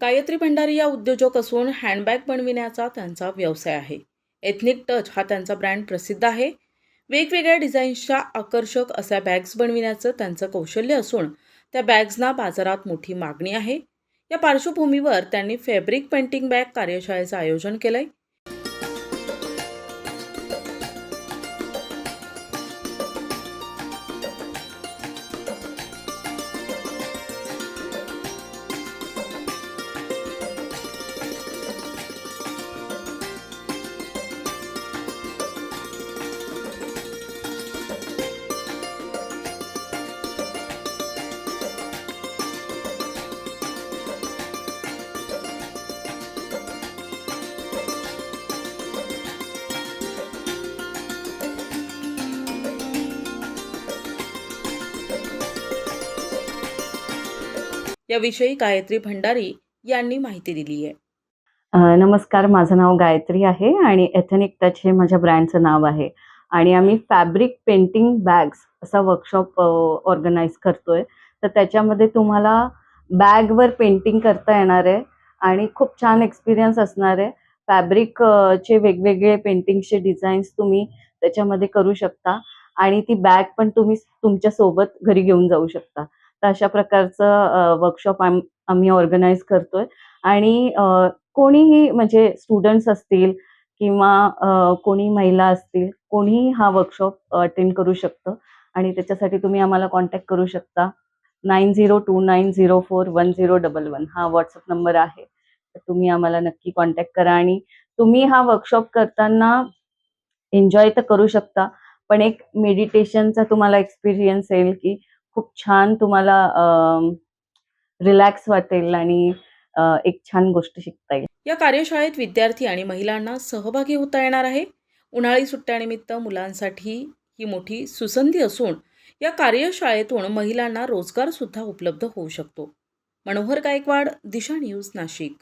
गायत्री भंडारी या उद्योजक असून हँडबॅग बनविण्याचा त्यांचा व्यवसाय आहे. एथनिक टच हा त्यांचा ब्रँड प्रसिद्ध आहे. वेगवेगळ्या डिझाईन्सच्या आकर्षक अशा बॅग्स बनविण्याचं त्यांचं कौशल्य असून त्या बॅग्सना बाजारात मोठी मागणी आहे. या पार्श्वभूमीवर त्यांनी फॅब्रिक पेंटिंग बॅग कार्यशाळेचं आयोजन केलं आहे याविषयी गायत्री भंडारी यांनी माहिती दिली आहे. नमस्कार. माझं नाव गायत्री आहे आणि एथनिक टच हे माझ्या ब्रँडचं नाव आहे. आणि आम्ही फॅब्रिक पेंटिंग बॅग्स असा वर्कशॉप ऑर्गनाईज करतोय. तर त्याच्यामध्ये तुम्हाला बॅगवर पेंटिंग करता येणार आहे आणि खूप छान एक्सपिरियन्स असणार आहे. फॅब्रिक चे वेगवेगळे पेंटिंगचे डिझाईन्स तुम्ही त्याच्यामध्ये करू शकता आणि ती बॅग पण तुम्ही तुमच्यासोबत घरी घेऊन जाऊ शकता. तर अशा प्रकारचं वर्कशॉप आम्ही ऑर्गनाईज करतोय. आणि कोणीही म्हणजे स्टुडंट्स असतील किंवा कोणी महिला असतील कोणीही हा वर्कशॉप अटेंड करू शकतं. आणि त्याच्यासाठी तुम्ही आम्हाला कॉन्टॅक्ट करू शकता. Nine zero two nine zero four one zero double one हा व्हॉट्सअप नंबर आहे. तर तुम्ही आम्हाला नक्की कॉन्टॅक्ट करा आणि तुम्ही हा वर्कशॉप करताना एन्जॉय तर करू शकता पण एक मेडिटेशनचा तुम्हाला एक्सपिरियन्स येईल की खूप छान तुम्हाला रिलॅक्स वाटेल आणि एक छान गोष्ट शिकता येईल. या कार्यशाळेत विद्यार्थी आणि महिलांना सहभागी होता येणार आहे. उन्हाळी सुट्ट्यानिमित्त मुलांसाठी ही मोठी सुसंधी असून या कार्यशाळेतून महिलांना रोजगारसुद्धा उपलब्ध होऊ शकतो. मनोहर गायकवाड दिशा न्यूज नाशिक.